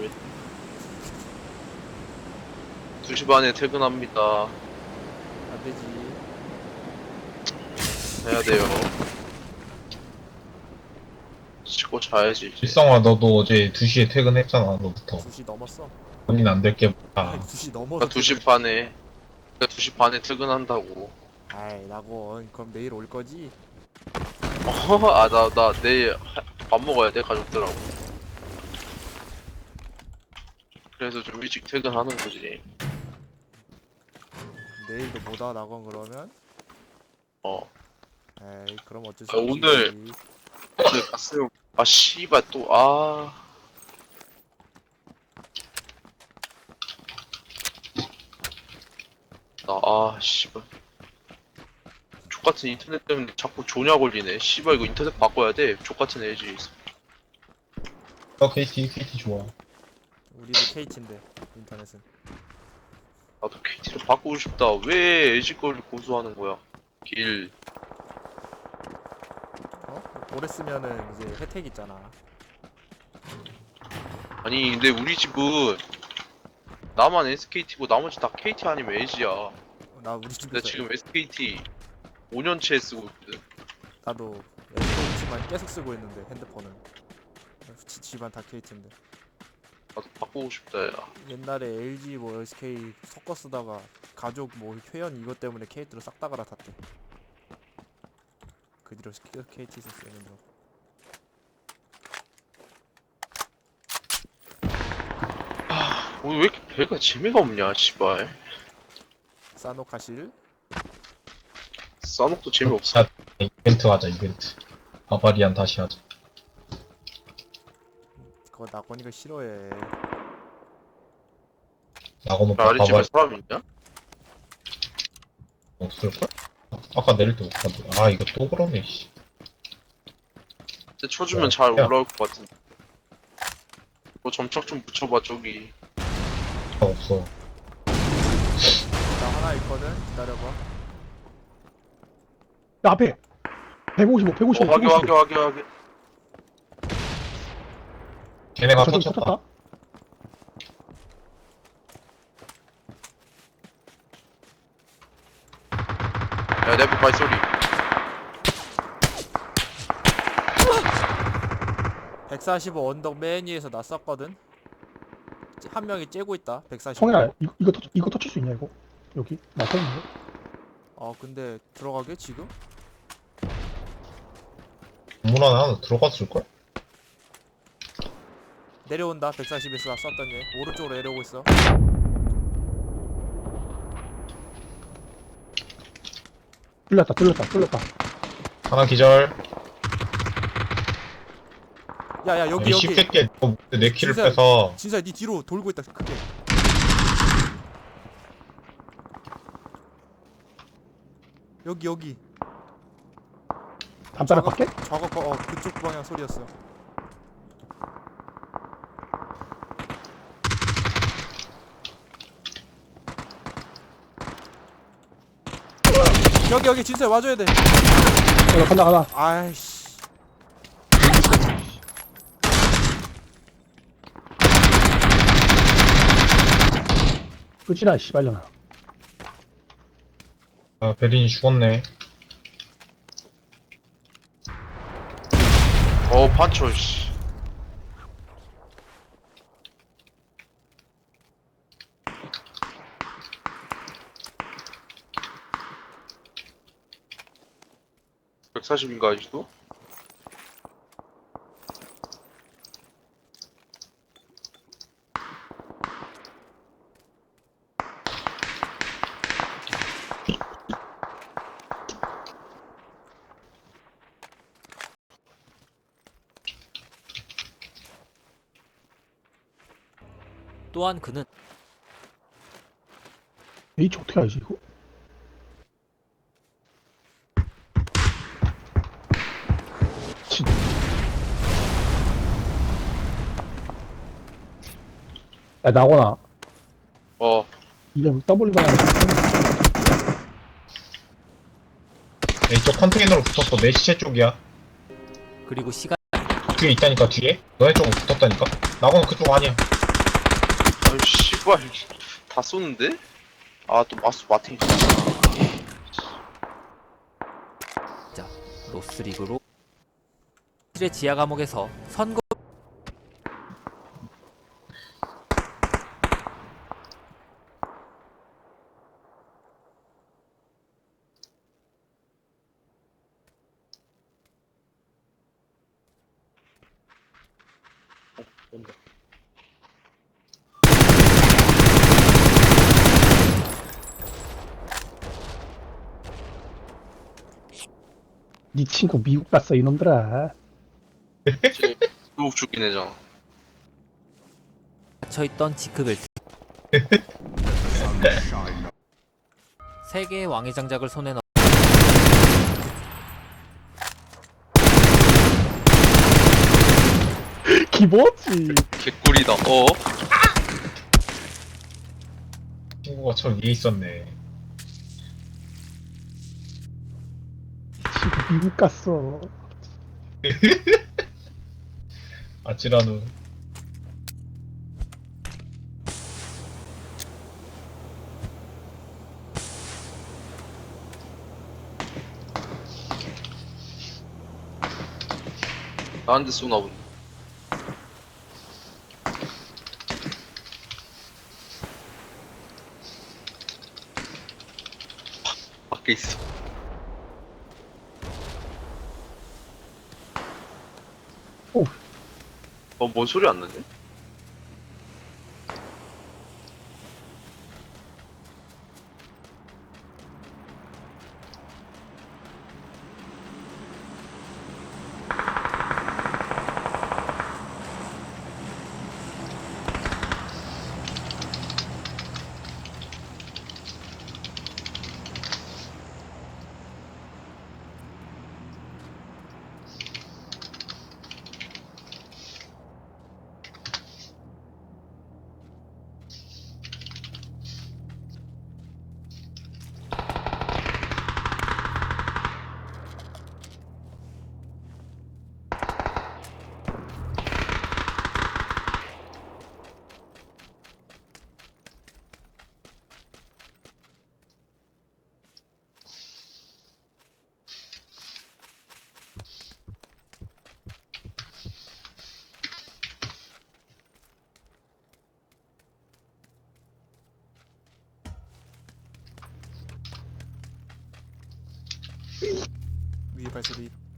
왜 2시 반에 퇴근합니다 안 되지. 해야 돼요 씻고 자야지 이제 일성아 너도 어제 2시에 퇴근했잖아 너부터 2시 넘었어. 본인 안 될게 뭐야 2시 넘어서. 나 2시 반에 나 2시 반에 퇴근한다고 아이, 나고 그럼 내일 올 거지? 아나 나 내일 하- 밥 먹어야 돼 가족들하고 그래서 좀 일찍 퇴근하는 거지. 내일도 못 와, 나건 그러면? 어. 에이, 그럼 어쩔 수 아, 없지. 오늘- 오늘 갔어요. 아 씨발 또아. 아 씨발. 족같은 인터넷 때문에 자꾸 조냐 걸리네. 씨발 이거 인터넷 바꿔야 돼. 족같은 LG 어 KT KT 좋아 우리도 KT인데, 인터넷은. 나도 KT를 바꾸고 싶다. 왜 LG 거를 고수하는 거야? 길. 어? 오래 쓰면은 이제 혜택 있잖아. 아니 근데 우리 집은 나만 SKT고 나머지 다 KT 아니면 LG야. 어, 나 우리 근데 집에서 지금 SKT 5년째 쓰고 있거든. 나도 LG지만 계속 쓰고 있는데 핸드폰은. 지- 집안 다 KT인데 바꾸고 싶다 야 옛날에 LG 뭐 SK 섞어 쓰다가 가족 뭐 회원 이것 때문에 KT로 싹 다 갈아탔대. 그 뒤로 계속 KT 썼었는데 오늘 왜 이렇게 배가 재미가 없냐 씨발. 사노카실 싸먹도 재미없어. 자, 이벤트 하자 이벤트. 바바리안 다시 하자 그거 나건이가 싫어해. 나고는 아래 집에 사람 있냐? 없을걸? 아까 내릴 때 못 봤는데 아 이거 또 그러네 씨. 근데 쳐주면 야, 잘 야. 올라올 것 같은데. 뭐 점착 좀 붙여봐 저기. 아, 없어. 나 하나 있거든? 기다려봐. 야, 앞에. 155, 155, 어 확인 확인 확인 확인 걔네가 저기 터쳤다 터졌다. 야 내부 발소리 145 언덕 맨 위에서 나 쐈거든 한 명이 째고 있다 145 성현아, 이거, 이거, 터, 이거 터칠 수 있냐, 이거? 여기? 나서 있는데? 어 근데 들어가게 지금? 건물 하나 들어갔을걸? 내려온다. 140에서 쐈던 얘. 오른쪽으로 내려오고 있어. 뚫렸다, 뚫렸다, 뚫렸다. 하나 기절. 야야 여기 이 여기. 씹새끼 내 키를 진짜- 빼서. 진짜 네 뒤로 돌고 있다 크게. 여기 여기. 담벼락 밖에? 저거 거, 어 그쪽 방향 소리였어 여기 여기 진짜 와줘야 돼 어, 간다, 간다. 아이씨 끝이라, 씨발려나. 아 베린이 죽었네 어 판초 씨 (140인가) 아직도? 또한 그는 H 어떻게 알지, 이거? 야, 나거나. 어 이름 W 방향. 이쪽 컨테이너로 붙었어 내 시체 쪽이야 그리고 시간 뒤에 있다니까 뒤에 너네 쪽으로 붙었다니까 나고는 그쪽 아니야 아유 씨발 다 쏘는데? 아 또 마스 마틴 자, 로스리그로 7의 지하 감옥에서 선거 온다. 네 친구 미국 갔어 이놈들아. 쟤 미국 죽긴 해잖아 갇혀 있던 지크벨트. 세 개의 왕의 장작을 손에 넣 기모지. 개꿀이다 어? 친구가 저 위에 있었네. 친구 미국 갔어. 아찔한우. 나한테 쏘나 보네 오. 어, 뭔 소리 안 나지? 위에 발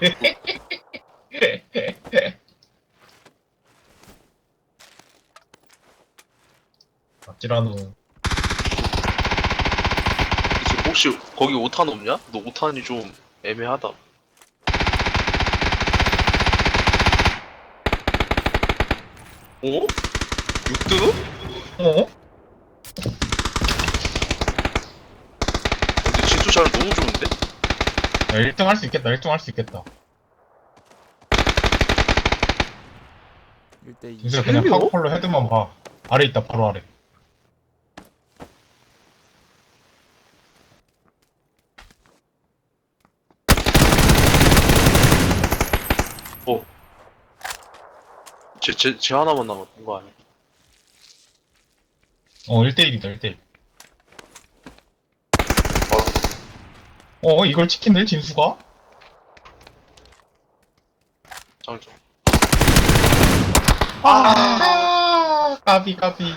아찔한우. 지금 혹시 거기 5탄 없냐? 너 5탄이 좀 애매하다 어? 6등? 어? 근데 진수 잘 너무 좋은데? 야, 1등 할 수 있겠다. 1등 할 수 있겠다. 1대2 진짜 그냥 실력? 파고팔로 헤드만 봐. 아래 있다. 바로 아래. 쟤, 쟤, 쟤 하나만 남았던 거 아니야? 어 1대1이다 1대1. 어 이걸 찍히네 진수가? 잠깐 아, 아 까비 까비